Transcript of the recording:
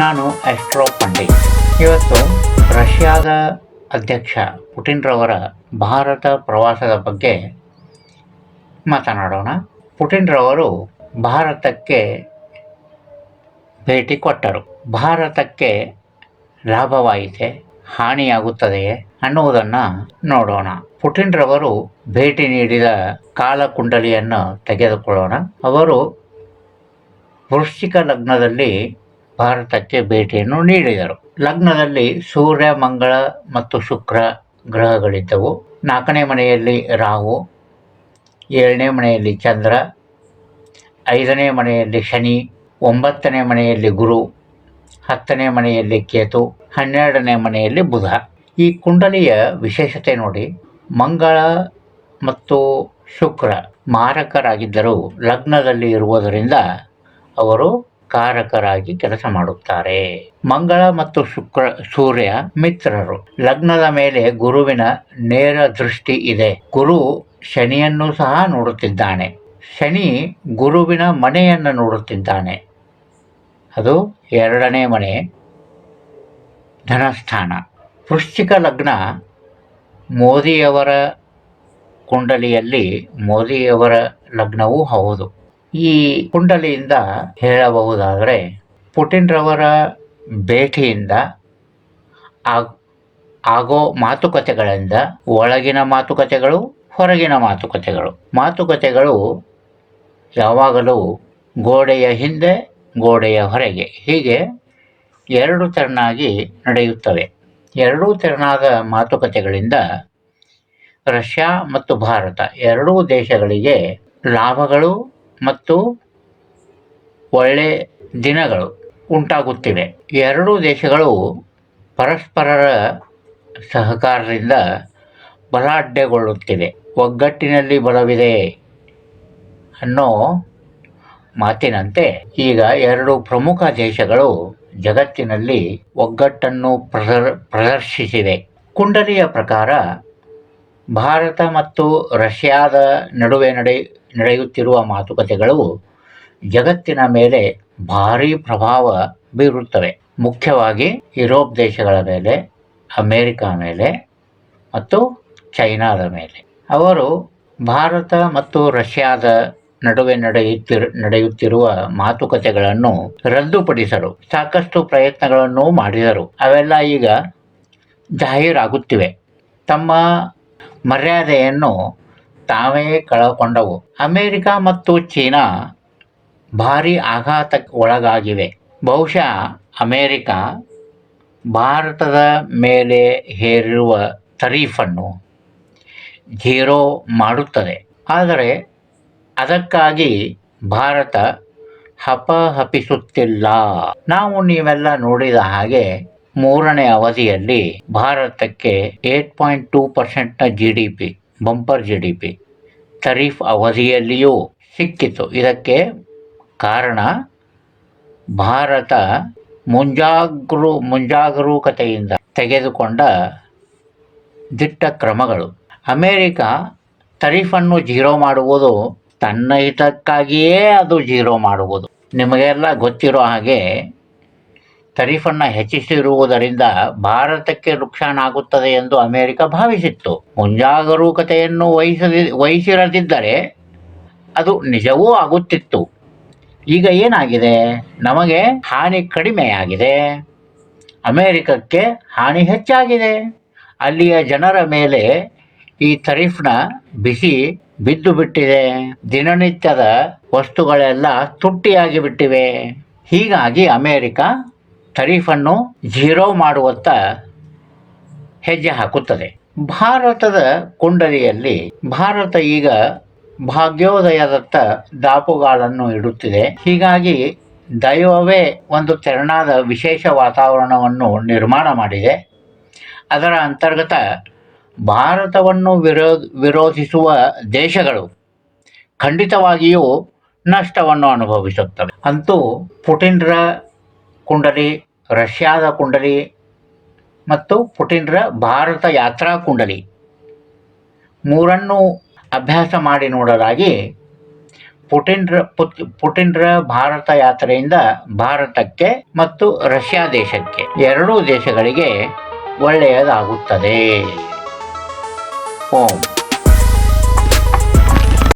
ನಾನು ಆಸ್ಟ್ರೋ ಪಂಡಿತ್. ಇವತ್ತು ರಷ್ಯಾದ ಅಧ್ಯಕ್ಷ ಪುಟಿನ್ರವರ ಭಾರತ ಪ್ರವಾಸದ ಬಗ್ಗೆ ಮಾತನಾಡೋಣ. ಪುಟಿನ್ರವರು ಭಾರತಕ್ಕೆ ಭೇಟಿ ಕೊಟ್ಟರು. ಭಾರತಕ್ಕೆ ಲಾಭವಾಯಿತೆ, ಹಾನಿಯಾಗುತ್ತದೆಯೇ ಅನ್ನುವುದನ್ನು ನೋಡೋಣ. ಪುಟಿನ್ರವರು ಭೇಟಿ ನೀಡಿದ ಕಾಲಕುಂಡಲಿಯನ್ನು ತೆಗೆದುಕೊಳ್ಳೋಣ. ಅವರು ವೃಶ್ಚಿಕ ಲಗ್ನದಲ್ಲಿ ಭಾರತಕ್ಕೆ ಭೇಟಿಯನ್ನು ನೀಡಿದರು. ಲಗ್ನದಲ್ಲಿ ಸೂರ್ಯ, ಮಂಗಳ ಮತ್ತು ಶುಕ್ರ ಗ್ರಹಗಳಿದ್ದವು. ನಾಲ್ಕನೇ ಮನೆಯಲ್ಲಿ ರಾಹು, ಏಳನೇ ಮನೆಯಲ್ಲಿ ಚಂದ್ರ, ಐದನೇ ಮನೆಯಲ್ಲಿ ಶನಿ, ಒಂಬತ್ತನೇ ಮನೆಯಲ್ಲಿ ಗುರು, ಹತ್ತನೇ ಮನೆಯಲ್ಲಿ ಕೇತು, ಹನ್ನೆರಡನೇ ಮನೆಯಲ್ಲಿ ಬುಧ. ಈ ಕುಂಡಲಿಯ ವಿಶೇಷತೆ ನೋಡಿ, ಮಂಗಳ ಮತ್ತು ಶುಕ್ರ ಮಾರಕರಾಗಿದ್ದರೂ ಲಗ್ನದಲ್ಲಿ ಇರುವುದರಿಂದ ಅವರು ಕಾರಕರಾಗಿ ಕೆಲಸ ಮಾಡುತ್ತಾರೆ. ಮಂಗಳ ಮತ್ತು ಶುಕ್ರ, ಸೂರ್ಯ ಮಿತ್ರರು. ಲಗ್ನದ ಮೇಲೆ ಗುರುವಿನ ನೇರ ದೃಷ್ಟಿ ಇದೆ. ಗುರು ಶನಿಯನ್ನು ಸಹ ನೋಡುತ್ತಿದ್ದಾನೆ. ಶನಿ ಗುರುವಿನ ಮನೆಯನ್ನು ನೋಡುತ್ತಿದ್ದಾನೆ. ಅದು ಎರಡನೇ ಮನೆ, ಧನಸ್ಥಾನ. ವೃಶ್ಚಿಕ ಲಗ್ನ ಮೋದಿಯವರ ಕುಂಡಲಿಯಲ್ಲಿ ಮೋದಿಯವರ ಲಗ್ನವೂ ಹೌದು. ಈ ಕುಂಡಲಿಯಿಂದ ಹೇಳಬಹುದಾದರೆ ಪುಟಿನ್ರವರ ಭೇಟಿಯಿಂದ ಆಗ, ಆಗೋ ಮಾತುಕತೆಗಳಿಂದ ಒಳಗಿನ ಮಾತುಕತೆಗಳು, ಹೊರಗಿನ ಮಾತುಕತೆಗಳು. ಮಾತುಕತೆಗಳು ಯಾವಾಗಲೂ ಗೋಡೆಯ ಹಿಂದೆ, ಗೋಡೆಯ ಹೊರಗೆ. ಹೀಗೆ ಎರಡು ತೆರನಾಗಿ ನಡೆಯುತ್ತವೆ. ಎರಡೂ ತೆರನಾದ ಮಾತುಕತೆಗಳಿಂದ ರಷ್ಯಾ ಮತ್ತು ಭಾರತ ಎರಡೂ ದೇಶಗಳಿಗೆ ಲಾಭಗಳು ಮತ್ತು ಒಳ್ಳೆ ದಿನಗಳು ಉಂಟಾಗುತ್ತಿವೆ. ಎರಡೂ ದೇಶಗಳು ಪರಸ್ಪರರ ಸಹಕಾರದಿಂದ ಬಲಾಢ್ಯಗೊಳ್ಳುತ್ತಿವೆ. ಒಗ್ಗಟ್ಟಿನಲ್ಲಿ ಬಲವಿದೆ ಅನ್ನೋ ಮಾತಿನಂತೆ ಈಗ ಎರಡು ಪ್ರಮುಖ ದೇಶಗಳು ಜಗತ್ತಿನಲ್ಲಿ ಒಗ್ಗಟ್ಟನ್ನು ಪ್ರದರ್, ಪ್ರದರ್ಶಿಸಿವೆ. ಕುಂಡಲಿಯ ಪ್ರಕಾರ ಭಾರತ ಮತ್ತು ರಷ್ಯಾದ ನಡುವೆ ನಡೆ ನಡೆಯುತ್ತಿರುವ ಮಾತುಕತೆಗಳು ಜಗತ್ತಿನ ಮೇಲೆ ಭಾರೀ ಪ್ರಭಾವ ಬೀರುತ್ತವೆ. ಮುಖ್ಯವಾಗಿ ಯುರೋಪ್ ದೇಶಗಳ ಮೇಲೆ, ಅಮೇರಿಕಾ ಮೇಲೆ ಮತ್ತು ಚೈನಾದ ಮೇಲೆ. ಅವರು ಭಾರತ ಮತ್ತು ರಷ್ಯಾದ ನಡುವೆ ನಡೆಯುತ್ತಿರು ನಡೆಯುತ್ತಿರುವ ಮಾತುಕತೆಗಳನ್ನು ರದ್ದುಪಡಿಸಲು ಸಾಕಷ್ಟು ಪ್ರಯತ್ನಗಳನ್ನು ಮಾಡಿದರು. ಅವೆಲ್ಲ ಈಗ ಜಾಹೀರಾಗುತ್ತಿವೆ. ತಮ್ಮ ಮರ್ಯಾದೆಯನ್ನು ತಾವೇ ಕಳಕೊಂಡವು. ಅಮೆರಿಕ ಮತ್ತು ಚೀನಾ ಭಾರಿ ಆಘಾತಕ್ಕೆ ಒಳಗಾಗಿವೆ ಬಹುಶಃ ಅಮೇರಿಕ ಭಾರತದ ಮೇಲೆ ಹೇರಿರುವ ತರೀಫನ್ನು ಝೀರೋ ಮಾಡುತ್ತದೆ. ಆದರೆ ಅದಕ್ಕಾಗಿ ಭಾರತ ಹಪಹಪಿಸುತ್ತಿಲ್ಲ. ನಾವು ನೀವೆಲ್ಲ ನೋಡಿದ ಹಾಗೆ ಮೂರನೇ ಅವಧಿಯಲ್ಲಿ ಭಾರತಕ್ಕೆ eight point two ಪರ್ಸೆಂಟ್ನ G D P bumper G D P. Tariff ಅವಧಿಯಲ್ಲಿಯೂ ಸಿಕ್ಕಿತು. ಇದಕ್ಕೆ ಕಾರಣ ಭಾರತ ಮುಂಜಾಗೃ ಮುಂಜಾಗರೂಕತೆಯಿಂದ ತೆಗೆದುಕೊಂಡ ದಿಟ್ಟ ಕ್ರಮಗಳು. ಅಮೇರಿಕ ತರೀಫನ್ನು ಜೀರೋ ಮಾಡುವುದು ತನ್ನ ಹಿತಕ್ಕಾಗಿಯೇ ಅದು ಜೀರೋ ಮಾಡುವುದು. ನಿಮಗೆಲ್ಲ ಗೊತ್ತಿರೋ ಹಾಗೆ ತರೀಫನ್ನು ಹೆಚ್ಚಿಸಿರುವುದರಿಂದ ಭಾರತಕ್ಕೆ ನುಕ್ಸಾನಾಗುತ್ತದೆ ಎಂದು ಅಮೆರಿಕ ಭಾವಿಸಿತ್ತು. ಮುಂಜಾಗರೂಕತೆಯನ್ನು ವಹಿಸದಿ, ವಹಿಸಿರದಿದ್ದರೆ ಅದು ನಿಜವೂ ಆಗುತ್ತಿತ್ತು. ಈಗ ಏನಾಗಿದೆ? ನಮಗೆ ಹಾನಿ ಕಡಿಮೆಯಾಗಿದೆ. ಅಮೇರಿಕಕ್ಕೆ ಹಾನಿ ಹೆಚ್ಚಾಗಿದೆ. ಅಲ್ಲಿಯ ಜನರ ಮೇಲೆ ಈ ತರೀಫ್ನ ಬಿಸಿ ಬಿದ್ದು ಬಿಟ್ಟಿದೆ. ದಿನನಿತ್ಯದ ವಸ್ತುಗಳೆಲ್ಲ ತುಟ್ಟಿಯಾಗಿ ಬಿಟ್ಟಿವೆ. ಹೀಗಾಗಿ ಅಮೇರಿಕ ತರೀಫನ್ನು ಝೀರೋ ಮಾಡುವತ್ತ ಹೆಜ್ಜೆ ಹಾಕುತ್ತದೆ. ಭಾರತದ ಕುಂಡಲಿಯಲ್ಲಿ ಭಾರತ ಈಗ ಭಾಗ್ಯೋದಯದತ್ತ ದಾಪುಗಾಲನ್ನು ಇಡುತ್ತಿದೆ. ಹೀಗಾಗಿ ದೈವವೇ ಒಂದು ತೆರನಾದ ವಿಶೇಷ ವಾತಾವರಣವನ್ನು ನಿರ್ಮಾಣ ಮಾಡಿದೆ. ಅದರ ಅಂತರ್ಗತ ಭಾರತವನ್ನು ವಿರೋ, ವಿರೋಧಿಸುವ ದೇಶಗಳು ಖಂಡಿತವಾಗಿಯೂ ನಷ್ಟವನ್ನು ಅನುಭವಿಸುತ್ತವೆ. ಅಂತೂ ಪುಟಿನ್ರ ಕುಂಡಲಿ, ರಷ್ಯಾದ ಕುಂಡಲಿ ಮತ್ತು ಪುಟಿನ್ರ ಭಾರತ ಯಾತ್ರಾ ಕುಂಡಲಿ. ಮೂರನ್ನು ಅಭ್ಯಾಸ ಮಾಡಿ ನೋಡಲಾಗಿ ಪುಟಿನ್ರ ಪುತ್, ಪುಟಿನ್ರ ಭಾರತ ಯಾತ್ರೆಯಿಂದ ಭಾರತಕ್ಕೆ ಮತ್ತು ರಷ್ಯಾ ದೇಶಕ್ಕೆ ಎರಡೂ ದೇಶಗಳಿಗೆ ಒಳ್ಳೆಯದಾಗುತ್ತದೆ. ಓಂ.